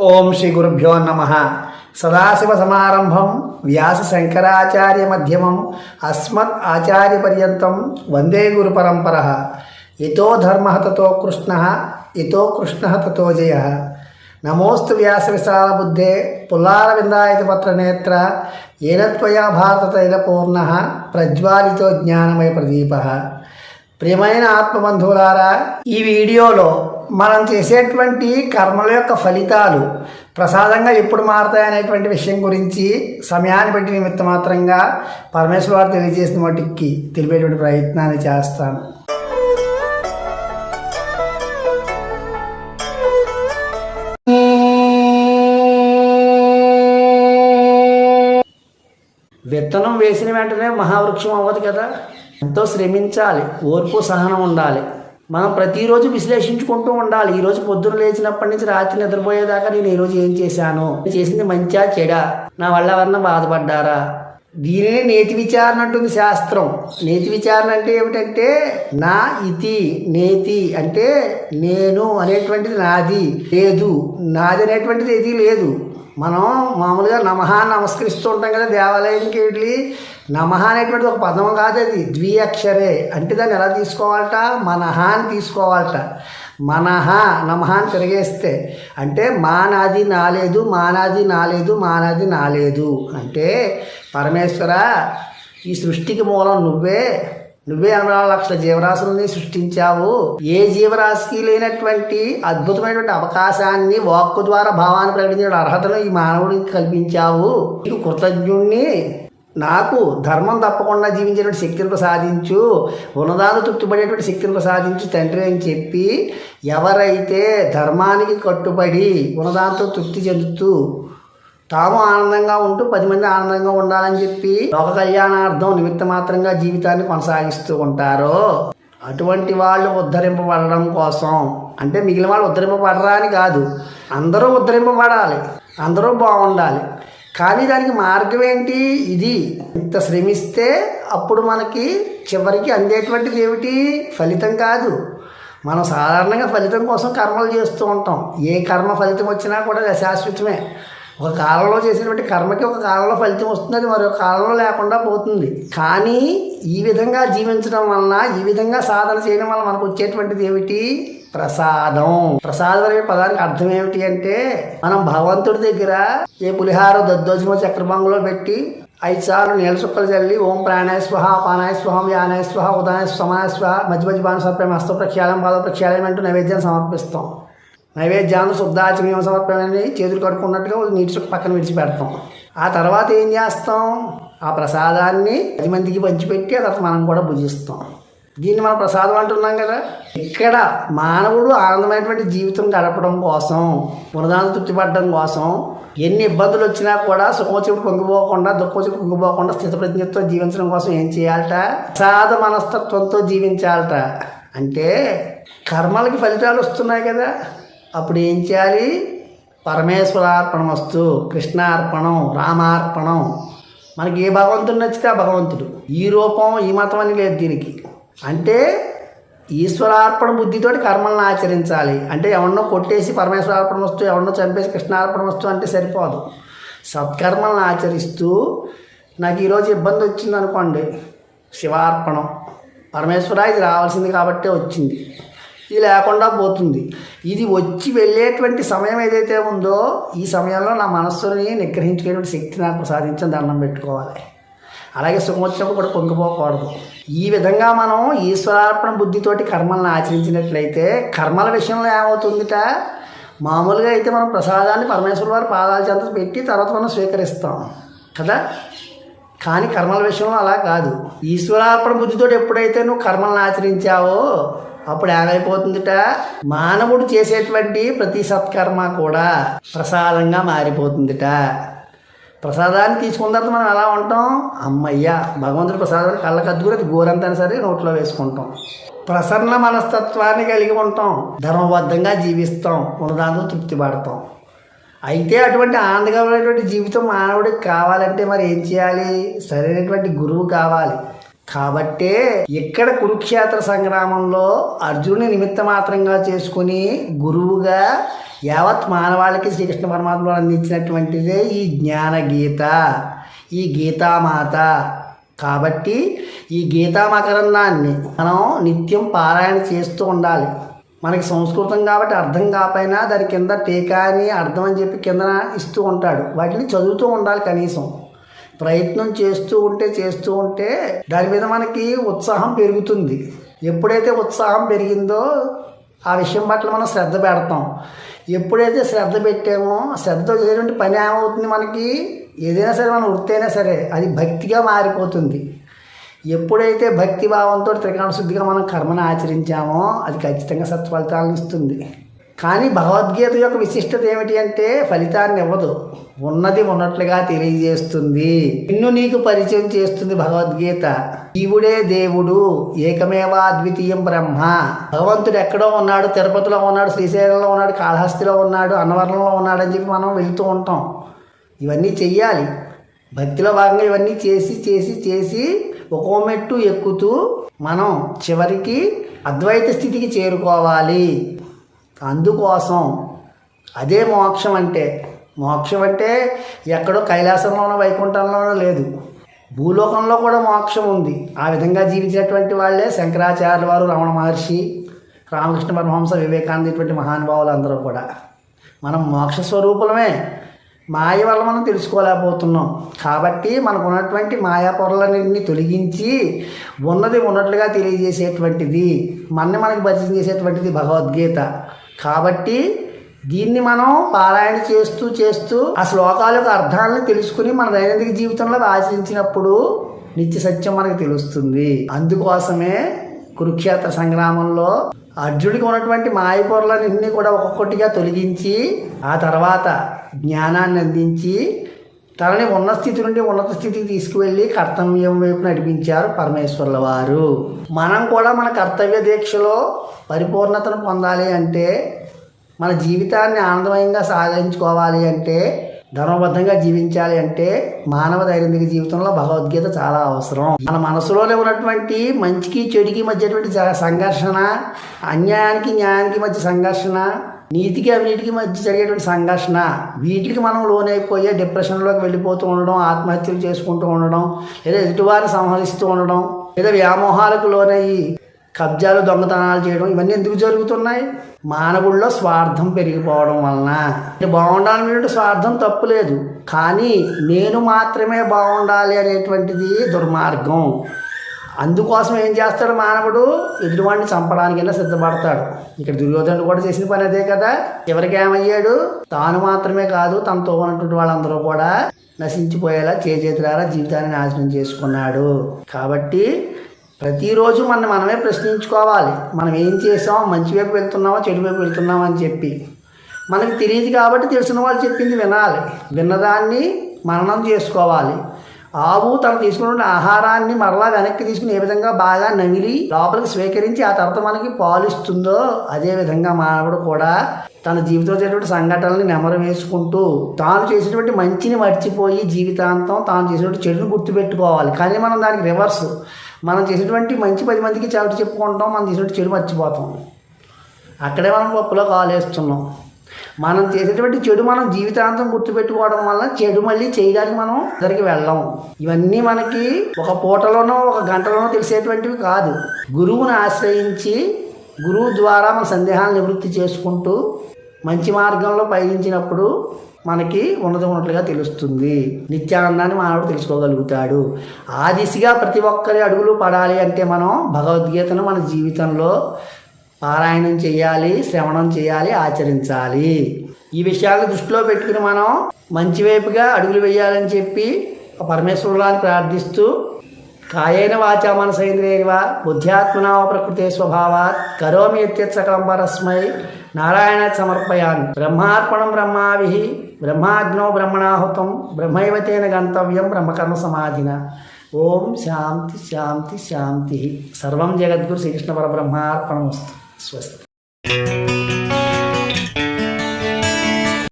ఓం శ్రీ గురుభ్యో నమ. సదాశివ సమారంభం. వ్యాస శంకరాచార్య మధ్యమం. అస్మత్ ఆచార్య పర్యంతం. వందే గురు పరంపర. ఇతో ధర్మ తతో కృష్ణ. ఇతో కృష్ణ తతో జయ. నమోస్తు వ్యాస విశాల బుద్ధే. పుల్లార విందాయత పత్ర నేత్ర. ఏనత్వయా భారత తైలపూర్ణ ప్రజ్వాలితో జ్ఞానమయ ప్రదీప. ప్రియమైన ఆత్మబంధువులారా ఈ వీడియోలో మనం చేసేటువంటి కర్మల యొక్క ఫలితాలు ప్రసాదంగా ఎప్పుడు మారతాయనేటువంటి విషయం గురించి సమయాన్ని బట్టి నిమిత్త మాత్రంగా పరమేశ్వర వారు తెలియజేసిన వాటికి తెలిపేటువంటి ప్రయత్నాన్ని చేస్తాను. విత్తనం వేసిన వెంటనే మహావృక్షం అవ్వదు కదా? ఎంతో శ్రమించాలి ఓర్పు సహనం ఉండాలి. మనం ప్రతిరోజు విశ్లేషించుకుంటూ ఉండాలి. ఈరోజు పొద్దున లేచినప్పటి నుంచి రాత్రి నిద్రపోయేదాకా నేను ఈరోజు ఏం చేశాను? చేసింది మంచా చెడా? నా వల్ల ఎవరన్నా బాధపడ్డారా? దీనిని నేతి విచారణ అంటుంది శాస్త్రం. నేతి విచారణ అంటే ఏమిటంటే నా ఇతి నేతి అంటే నేను అనేటువంటిది నాది లేదు. నాది అనేటువంటిది ఏది లేదు. మనం మామూలుగా నమహ నమస్కరిస్తూ ఉంటాం కదా దేవాలయానికి వెళ్ళి నమహ అనేటువంటి ఒక పదం కాదు అది. ద్వి అక్షరే అంటే దాన్ని ఎలా తీసుకోవాలట? మనహ అని తీసుకోవాలట. మనహ నమహ అని తిరిగేస్తే. అంటే మానాది నాలేదు మానాది నాలేదు మానాది నాలేదు. అంటే పరమేశ్వర ఈ సృష్టికి మూలం నువ్వే. నువ్వే ఎనభై నాలుగు లక్షల జీవరాశులని సృష్టించావు. ఏ జీవరాశికి లేనటువంటి అద్భుతమైనటువంటి అవకాశాన్ని వాక్కు ద్వారా భావాన్ని ప్రకటించిన అర్హతను ఈ మానవుడికి కల్పించావు. నీకు కృతజ్ఞుణ్ణి. నాకు ధర్మం తప్పకుండా జీవించేటువంటి శక్తిని ప్రసాదించు ఉన్నదాలు తృప్తిపడేటువంటి శక్తిని ప్రసాదించు తండ్రి అని చెప్పి ఎవరైతే ధర్మానికి కట్టుబడి ఉన్నదాంతో తృప్తి చెందుతూ తాము ఆనందంగా ఉంటూ పది మంది ఆనందంగా ఉండాలని చెప్పి లోక కళ్యాణార్థం నిమిత్త మాత్రంగా జీవితాన్ని కొనసాగిస్తూ ఉంటారో. అటువంటి వాళ్ళు ఉద్ధరింపబడడం కోసం అంటే మిగిలిన వాళ్ళు ఉద్ధరింపబడరా అని కాదు అందరూ ఉద్ధరింపబడాలి అందరూ బాగుండాలి. కానీ దానికి మార్గం ఏంటి? ఇది ఇంత శ్రమిస్తే అప్పుడు మనకి చివరికి అందేటువంటిది ఏమిటి? ఫలితం కాదు. మనం సాధారణంగా ఫలితం కోసం కర్మలు చేస్తూ ఉంటాం. ఏ కర్మ ఫలితం వచ్చినా కూడా శాశ్వతమే అశాశ్వతమే ఒక కాలంలో చేసినటువంటి కర్మకి ఒక కాలంలో ఫలితం వస్తుంది అది మరొక కాలంలో లేకుండా పోతుంది. కానీ ఈ విధంగా జీవించడం వలన ఈ విధంగా సాధన చేయడం వల్ల మనకు వచ్చేటువంటిది ఏమిటి? ప్రసాదం. ప్రసాదం అనే పదానికి అర్థం ఏమిటి అంటే మనం భగవంతుడి దగ్గర ఏ పులిహార దద్దోజమో చక్రభంగులో పెట్టి ఐదు సార్లు నీళ్ళ చుక్కలు చల్లి ఓం ప్రాణాయ స్వహ పానాయ స్వహం యానాయ స్వహ ఉదాయ సమాయ స్వహ మధ్య మధ్య బాణ సర్పయం హస్త ప్రక్షాళం పాద ప్రక్షాళం అంటూ నైవేద్యం సమర్పిస్తాం. నైవేద్యాన్ని శుద్ధాచమయం సమర్పణని చేతులు కడుక్కున్నట్టుగా నీటి చుక్క పక్కన విడిచిపెడతాం. ఆ తర్వాత ఏం చేస్తాం? ఆ ప్రసాదాన్ని పది మందికి పంచిపెట్టి ఆ తర్వాత మనం కూడా భుజిస్తాం దీన్ని మనం ప్రసాదం అంటున్నాం కదా? ఇక్కడ మానవుడు ఆనందమైనటువంటి జీవితం గడపడం కోసం పునదాన్ని తృప్తిపడడం కోసం ఎన్ని ఇబ్బందులు వచ్చినా కూడా సుఖమొచ్చుడు పొంగిపోకుండా దుఃఖమొచ్చుడు పొంగిపోకుండా స్థితప్రజ్ఞతో జీవించడం కోసం ఏం చేయాలట? ప్రసాద మనస్తత్వంతో జీవించాలట. అంటే కర్మలకి ఫలితాలు వస్తున్నాయి కదా? అప్పుడు ఏం చేయాలి పరమేశ్వరార్పణం వస్తు కృష్ణార్పణం రామార్పణం. మనకి ఏ భగవంతుడు నచ్చితే ఆ భగవంతుడు. ఈ రూపం ఈ మతం అని లేదు దీనికి. అంటే ఈశ్వరార్పణ బుద్ధితోటి కర్మలను ఆచరించాలి. అంటే ఎవరినో కొట్టేసి పరమేశ్వరార్పణ వస్తూ ఎవరినో చంపేసి కృష్ణార్పణ వస్తూ అంటే సరిపోదు. సత్కర్మలను ఆచరిస్తూ నాకు ఈరోజు ఇబ్బంది వచ్చింది అనుకోండి శివార్పణం. పరమేశ్వర ఇది రావాల్సింది కాబట్టే వచ్చింది. ఇది లేకుండా పోతుంది. ఇది వచ్చి వెళ్ళేటువంటి సమయం ఏదైతే ఉందో ఈ సమయంలో నా మనస్సుని నిగ్రహించుకునేటువంటి శక్తి నాకు ప్రసాదించని దండం పెట్టుకోవాలి. అలాగే సుఖం కూడా పొంగిపోకూడదు. ఈ విధంగా మనం ఈశ్వరార్పణ బుద్ధితోటి కర్మలను ఆచరించినట్లయితే కర్మల విషయంలో ఏమవుతుందిట? మామూలుగా అయితే మనం ప్రసాదాన్ని పరమేశ్వర వారి పాదాల చెంత పెట్టి తర్వాత మనం స్వీకరిస్తాం. కదా? కానీ కర్మల విషయంలో అలా కాదు. ఈశ్వరార్పణ బుద్ధితో ఎప్పుడైతే నువ్వు కర్మలను ఆచరించావో అప్పుడు ఏమైపోతుందిట? మానవుడు చేసేటువంటి ప్రతి సత్కర్మ కూడా ప్రసాదంగా మారిపోతుందిట. ప్రసాదాన్ని తీసుకున్న తర్వాత మనం ఎలా ఉంటాం? అమ్మయ్యా భగవంతుడి ప్రసాదాన్ని కళ్ళకు అద్దుకుని అది గోరంతా సరే నోట్లో వేసుకుంటాం. ప్రసన్న మనస్తత్వాన్ని కలిగి ఉంటాం. ధర్మబద్ధంగా జీవిస్తాం. ఉన్నదాంతో తృప్తి పడతాం. అయితే అటువంటి ఆనందకరమైనటువంటి జీవితం మానవుడికి కావాలంటే మరి ఏం చేయాలి? సరైనటువంటి గురువు కావాలి. కాబట్టే ఇక్కడ కురుక్షేత్ర సంగ్రామంలో అర్జునుని నిమిత్త మాత్రంగా చేసుకుని గురువుగా యావత్ మానవాళికి శ్రీకృష్ణ పరమాత్మలు అందించినటువంటిదే ఈ జ్ఞాన గీత ఈ గీతామాత. కాబట్టి ఈ గీతా మకరందాన్ని మనం నిత్యం పారాయణ చేస్తూ ఉండాలి. మనకి సంస్కృతం కాబట్టి అర్థం కాకపోయినా దాని కింద టీకా అని అర్థం అని చెప్పి కింద ఇస్తూ ఉంటాడు. వాటిని చదువుతూ ఉండాలి కనీసం. ప్రయత్నం చేస్తూ ఉంటే చేస్తూ ఉంటే దాని మీద మనకి ఉత్సాహం పెరుగుతుంది. ఎప్పుడైతే ఉత్సాహం పెరిగిందో ఆ విషయం పట్ల మనం శ్రద్ధ పెడతాం. ఎప్పుడైతే శ్రద్ధ పెట్టామో శ్రద్ధ చేసేటువంటి పని ఏమవుతుంది మనకి? ఏదైనా సరే మనం వృత్తి అయినా సరే అది భక్తిగా మారిపోతుంది. ఎప్పుడైతే భక్తి భావంతో శుద్ధిగా మనం కర్మను ఆచరించామో అది ఖచ్చితంగా సత్ఫలితాలను ఇస్తుంది. కానీ భగవద్గీత యొక్క విశిష్టత ఏమిటి అంటే ఫలితాన్ని ఇవ్వదు. ఉన్నది ఉన్నట్లుగా తెలియజేస్తుంది. నిన్ను నీకు పరిచయం చేస్తుంది భగవద్గీత. జీవుడే దేవుడు ఏకమేవా అద్వితీయం బ్రహ్మ. భగవంతుడు ఎక్కడో ఉన్నాడు తిరుపతిలో ఉన్నాడు శ్రీశైలంలో ఉన్నాడు కాళహస్తిలో ఉన్నాడు అన్నవరంలో ఉన్నాడు అని చెప్పి మనం వెళుతూ ఉంటాం. ఇవన్నీ చెయ్యాలి. భక్తిలో భాగంగా ఇవన్నీ చేసి చేసి చేసి ఒక్కో మెట్టు ఎక్కుతూ మనం చివరికి అద్వైత స్థితికి చేరుకోవాలి. అందుకోసం అదే మోక్షం అంటే మోక్షం అంటే ఎక్కడో కైలాసంలోనో వైకుంఠంలోనో లేదు. భూలోకంలో కూడా మోక్షం ఉంది. ఆ విధంగా జీవించినటువంటి వాళ్ళే శంకరాచార్య వారు రమణ మహర్షి రామకృష్ణ పరమహంస వివేకానంద ఇటువంటి మహానుభావులు అందరూ కూడా. మనం మోక్ష స్వరూపులమే. మాయ వల్ల మనం తెలుసుకోలేకపోతున్నాం. కాబట్టి మనకు ఉన్నటువంటి మాయా పొరలన్నింటినీ తొలగించి ఉన్నది ఉన్నట్లుగా తెలియజేసేటువంటిది మనని మనకు పరిచయం చేసేటువంటిది భగవద్గీత. కాబట్టి దీన్ని మనం పారాయణ చేస్తూ చేస్తూ ఆ శ్లోకాల యొక్క అర్థాలను తెలుసుకుని మన దైనందిక జీవితంలో ఆచరించినప్పుడు నిత్య సత్యం మనకు తెలుస్తుంది. అందుకోసమే కురుక్షేత్ర సంగ్రామంలో అర్జునుడికి ఉన్నటువంటి మాయ పొరలన్నింటినీ కూడా ఒక్కొక్కటిగా తొలగించి ఆ తర్వాత జ్ఞానాన్ని అందించి తనని ఉన్న స్థితి నుండి ఉన్నత స్థితికి తీసుకువెళ్ళి కర్తవ్యం వైపు నడిపించారు పరమేశ్వరుల వారు. మనం కూడా మన కర్తవ్య దీక్షలో పరిపూర్ణతను పొందాలి అంటే మన జీవితాన్ని ఆనందమయంగా సాగించుకోవాలి అంటే ధర్మబద్ధంగా జీవించాలి అంటే మానవ దైనందిక జీవితంలో భగవద్గీత చాలా అవసరం. మన మనసులోనే ఉన్నటువంటి మంచికి చెడుకి మధ్యటువంటి జ- సంఘర్షణ అన్యాయానికి న్యాయానికి మధ్య సంఘర్షణ నీతికి అవినీతికి మధ్య జరిగేటువంటి సంఘర్షణ వీటికి మనం లోనైపోయే డిప్రెషన్లోకి వెళ్ళిపోతూ ఉండడం ఆత్మహత్యలు చేసుకుంటూ ఉండడం లేదా ఎదుటివారిని సంహరిస్తూ ఉండడం లేదా వ్యామోహాలకు లోనయ్యి కబ్జాలు దొంగతనాలు చేయడం ఇవన్నీ ఎందుకు జరుగుతున్నాయి? మానవుల్లో స్వార్థం పెరిగిపోవడం వలన. బాగుండాలనేటువంటి స్వార్థం తప్పులేదు కానీ నేను మాత్రమే బాగుండాలి అనేటువంటిది దుర్మార్గం. అందుకోసం ఏం చేస్తాడు మానవుడు? ఎదుటివాడిని చంపడానికైనా సిద్ధపడతాడు. ఇక్కడ దుర్యోధనుడు కూడా చేసిన పని అదే కదా? చివరికి ఏమయ్యాడు? తాను మాత్రమే కాదు తనతో ఉన్నటువంటి వాళ్ళందరూ కూడా నశించిపోయేలా చేతులారా జీవితాన్ని నాశనం చేసుకున్నాడు. కాబట్టి ప్రతిరోజు మనం మనమే ప్రశ్నించుకోవాలి. మనం ఏం చేసాం మంచి వైపు వెళ్తున్నామా? చెడు వైపు వెళ్తున్నామా అని చెప్పి. మనకి తెలియదు కాబట్టి తెలిసిన వాళ్ళు చెప్పింది వినాలి. విన్నదాన్ని మననం చేసుకోవాలి. ఆవు తను తీసుకున్న ఆహారాన్ని మరలా వెనక్కి తీసుకుని ఏ విధంగా బాగా నమిలి లోపలికి స్వీకరించి ఆ తర్వాత మనకి పాలు ఇస్తుందో అదే విధంగా మానవుడు కూడా తన జీవితంలో జరిగినటువంటి సంఘటనల్ని నెమరు వేసుకుంటూ తాను చేసినటువంటి మంచిని మర్చిపోయి జీవితాంతం తాను చేసినటువంటి చెడును గుర్తుపెట్టుకోవాలి. కానీ మనం దానికి రివర్స్. మనం చేసినటువంటి మంచి పది మందికి చాటు చెప్పుకుంటాం మనం చేసినటువంటి చెడు మర్చిపోతాం. అక్కడే మనం గొప్పలో కాలేస్తున్నాం. మనం చేసేటువంటి చెడు మనం జీవితాంతం గుర్తుపెట్టుకోవడం వల్ల చెడు మళ్ళీ చేయడానికి మనం ఇద్దరికి వెళ్ళం. ఇవన్నీ మనకి ఒక పూటలోనో ఒక గంటలోనో తెలిసేటువంటివి కాదు. గురువుని ఆశ్రయించి గురువు ద్వారా మన సందేహాలను నివృత్తి చేసుకుంటూ మంచి మార్గంలో పయనించినప్పుడు మనకి ఉన్నది ఉన్నట్లుగా తెలుస్తుంది. నిత్యానందాన్ని మానవుడు తెలుసుకోగలుగుతాడు. ఆ దిశగా ప్రతి ఒక్కరి అడుగులు పడాలి అంటే మనం భగవద్గీతను మన జీవితంలో పారాయణం చేయాలి శ్రవణం చేయాలి ఆచరించాలి. ఈ విషయాలను దృష్టిలో పెట్టుకుని మనం మంచి వైపుగా అడుగులు వేయాలని చెప్పి ఆ పరమేశ్వరులాన్ని ప్రార్థిస్తూ కాయేన వాచ మనసైంద్రియర్వ బుద్ధ్యాత్మనా ప్రకృతే స్వభావాత్ కరోమి యత్యత్ సకలం పరస్మై నారాయణ సమర్పయామి. బ్రహ్మార్పణం బ్రహ్మాభి బ్రహ్మాగ్నో బ్రహ్మణాహుతం బ్రహ్మైవతేన గంతవ్యం బ్రహ్మకర్మ సమాధిన. ఓం శాంతి శాంతి శాంతి. సర్వం జగద్గురు శ్రీకృష్ణ పరబ్రహ్మార్పణమస్తు. Suécia.